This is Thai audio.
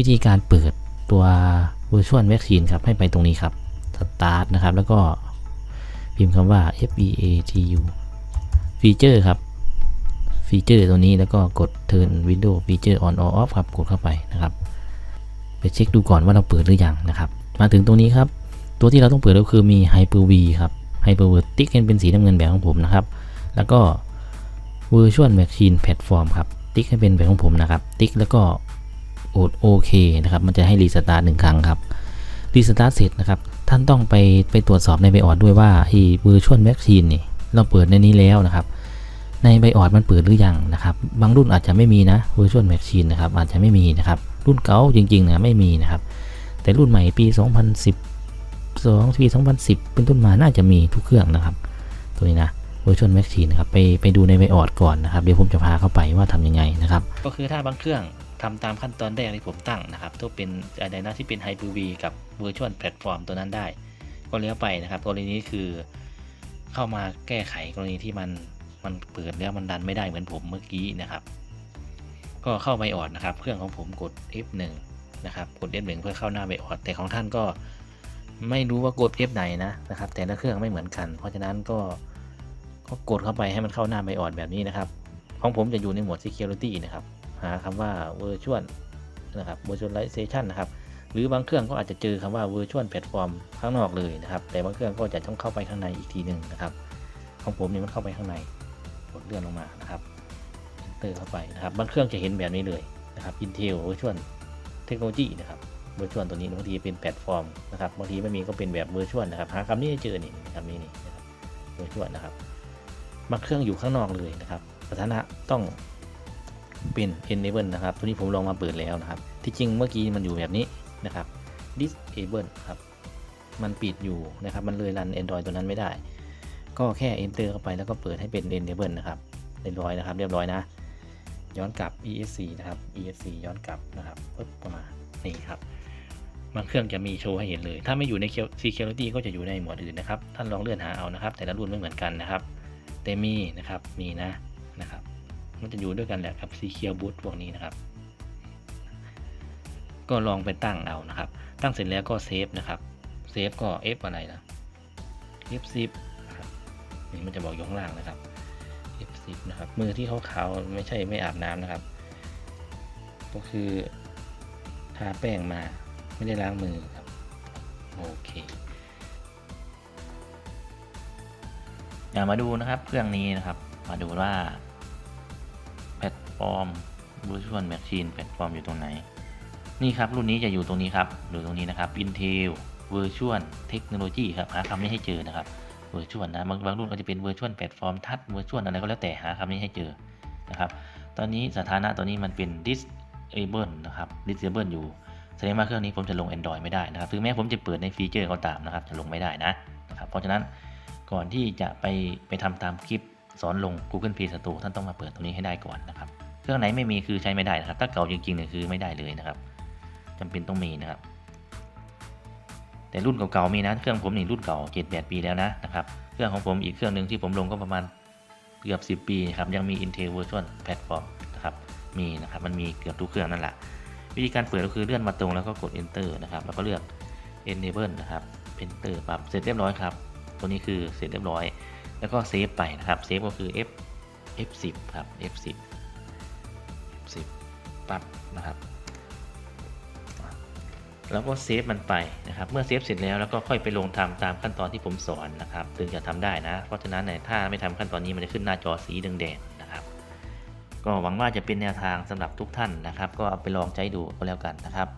วิธีการเปิดตัว Virtual Vaccine ครับ ให้ไปตรงนี้ครับ Start นะครับ แล้วก็พิมพ์คำว่า F E A T U Feature ครับ Feature ตัวนี้แล้วก็กด Turn Window Feature on or off ครับ กดเข้าไปนะครับ ไปเช็คดูก่อนว่าเราเปิดหรือยังนะครับ มาถึงตรงนี้ครับ ตัวที่เราต้องเปิดก็คือมี Hyper-V ครับ Hyper-V ติ๊กให้เป็นสีน้ำเงินแบบของผมนะครับ แล้วก็ Virtual Machine Platform ครับ ติ๊กให้เป็นแบบของผมนะครับ ติ๊กแล้วก็ กดโอเคนะครับ มันจะให้รีสตาร์ทหนึ่งครั้งครับ รีสตาร์ทเสร็จนะครับ ท่านต้องไปไปตรวจสอบในไบออดด้วยว่าไอ้ Virtual Machine นี่เราเปิดในนี้แล้วนะครับ ในไบออดมันเปิดหรือยังนะครับ บางรุ่นอาจจะไม่มีนะ Virtual Machine นะครับ อาจจะไม่มีนะครับ รุ่นเก่าจริงๆนะไม่มีนะครับ แต่รุ่นใหม่ปี 2010 2ปี2010 เป็นต้นมาน่าจะมีทุกเครื่องนะครับ ตัวนี้นะ Virtual Machine นะครับไปไปดูในไบออดก่อนนะครับ เดี๋ยวผมจะพาเข้าไปว่าทำยังไงนะครับ ก็คือถ้าบางเครื่อง ทำตามขั้นตอนแรกที่ผมตั้งนะครับต้องเป็นอะไรนะที่เป็น Hyper-V กับ Virtual Platform ตัวนั้นได้ ก็แล้วไปนะครับกรณีนี้คือเข้ามาแก้ไขกรณีที่มันมันเปิดแล้วมันดันไม่ได้เหมือนผมเมื่อกี้นะครับ ก็เข้าไบออดนะครับเครื่องของผมกด F1 นะครับกด F1 เพื่อเข้าหน้าไบออดแต่ของท่านก็ไม่รู้ว่ากด F ไหนนะนะครับ แต่ละเครื่องไม่เหมือนกัน เพราะฉะนั้นก็ก็กดเข้าไปให้มันเข้าหน้าไบออดแบบนี้นะครับ ของผมจะอยู่ในหมวด Security นะครับ หาคำว่า Virtual นะครับ Virtualization นะครับ หรือบางเครื่องก็อาจจะเจอคำว่า Virtual Platform ข้างนอกเลยนะครับ แต่บางเครื่องก็จะต้องเข้าไปข้างในอีกทีหนึ่งนะครับ ของผมนี่มันเข้าไปข้างในกดเลื่อนลงมานะครับ Enter เข้าไปนะครับ บางเครื่องจะเห็นแบบนี้เลยนะครับ Intel Virtual Technology นะครับ Virtual ตัวนี้บางทีเป็นแพลตฟอร์มนะครับ บางทีไม่มีก็เป็นแบบ Virtual นะครับ หาคำนี้เจอนี่คำนี้นี่นะครับ Virtual นะครับบางเครื่องอยู่ข้างนอกเลยนะครับสถานะต้อง เป็น enable นะครับ ตัวนี้ผมลองมาเปิดแล้วนะครับ ที่จริงเมื่อกี้มันอยู่แบบนี้นะครับ disable ครับ มันปิดอยู่นะครับ มันเลยรัน Android ตัวนั้นไม่ได้ ก็แค่ enter เข้าไปแล้วก็เปิดให้เป็น enable นะครับ เรียบร้อยนะครับ เรียบร้อยนะ ย้อนกลับ esc นะครับ esc ย้อนกลับนะครับปึ๊บประมาณนี่ครับบางเครื่องจะมีโชว์ให้เห็นเลย ถ้าไม่อยู่ใน security ก็จะอยู่ในหมวดอื่นนะครับ ท่านลองเลื่อนหาเอานะครับ แต่ละรุ่นไม่เหมือนกันนะครับ แต่มีนะครับ มีนะนะครับ มันจะอยู่ด้วยกันแหละกับ Secure Boot พวกนี้นะครับ ก็ลองไปตั้งเอานะครับ ตั้งเสร็จแล้วก็เซฟนะครับ เซฟก็ F อะไรนะ F10 นะครับนี่มันจะบอกอยู่ข้างล่างนะครับ F10 นะครับ มือที่ขาวๆไม่ใช่ไม่อาบน้ำนะครับ ก็คือทาแป้งมาไม่ได้ล้างมือครับ โอเคอย่ามาดูนะครับเครื่องนี้นะครับ มาดูว่า ฟอร์ม Virtual Machine แพลตฟอร์มอยู่ตรงไหน นี่ครับ รุ่นนี้จะอยู่ตรงนี้ครับอยู่ตรงนี้นะครับ Intel Virtual Technology ครับหาคำนี้ให้เจอนะครับ Virtual นะบางบางรุ่นก็จะเป็น Virtual Platform Touch Virtual อะไรก็แล้วแต่หาคำนี้ให้เจอนะครับ ตอนนี้สถานะตัวนี้มันเป็น Disable นะครับ Disable อยู่แสดงว่าเครื่องนี้ผมจะลง Android ไม่ได้นะครับ ถึงแม้ผมจะเปิดในฟีเจอร์ก็ตามนะครับ จะลงไม่ได้นะนะครับ เพราะฉะนั้นก่อนที่จะไปไปทำตามคลิปสอนลง Google Play Store ท่านต้องมาเปิดตรงนี้ให้ได้ก่อนนะครับ เครื่องไหนไม่มีคือใช้ไม่ได้นะครับ ถ้าเก่าจริงๆเนี่ยคือไม่ได้เลยนะครับจำเป็นต้องมีนะครับ แต่รุ่นเก่าๆมีนะ เครื่องผมนี่รุ่นเก่า7 8ปีแล้วนะนะครับ เครื่องของผมอีกเครื่องหนึ่งที่ผมลงก็ประมาณเกือบ 10 ปีครับ ยังมี Intel Virtual Platform นะครับ มีนะครับ มันมีเกือบทุกเครื่องนั่นแหละ วิธีการเปิดก็คือเลื่อนมาตรงแล้วก็กด Enter นะครับ แล้วก็เลือก Enable นะครับ Enter ปรับเสร็จเรียบร้อยครับ ตัวนี้คือเสร็จเรียบร้อย แล้วก็เซฟไปนะครับ เซฟก็คือ F F10 ครับ F10 F10 ปั๊บนะครับ แล้วก็เซฟมันไปนะครับ เมื่อเซฟเสร็จแล้วแล้วก็ค่อยไปลงทำตามขั้นตอนที่ผมสอนนะครับถึงจะทำได้นะ เพราะฉะนั้นเนี่ยถ้าไม่ทำขั้นตอนนี้มันจะขึ้นหน้าจอสีแดงๆนะครับ ก็หวังว่าจะเป็นแนวทางสำหรับทุกท่านนะครับ ก็เอาไปลองใช้ดูก็แล้วกันนะครับ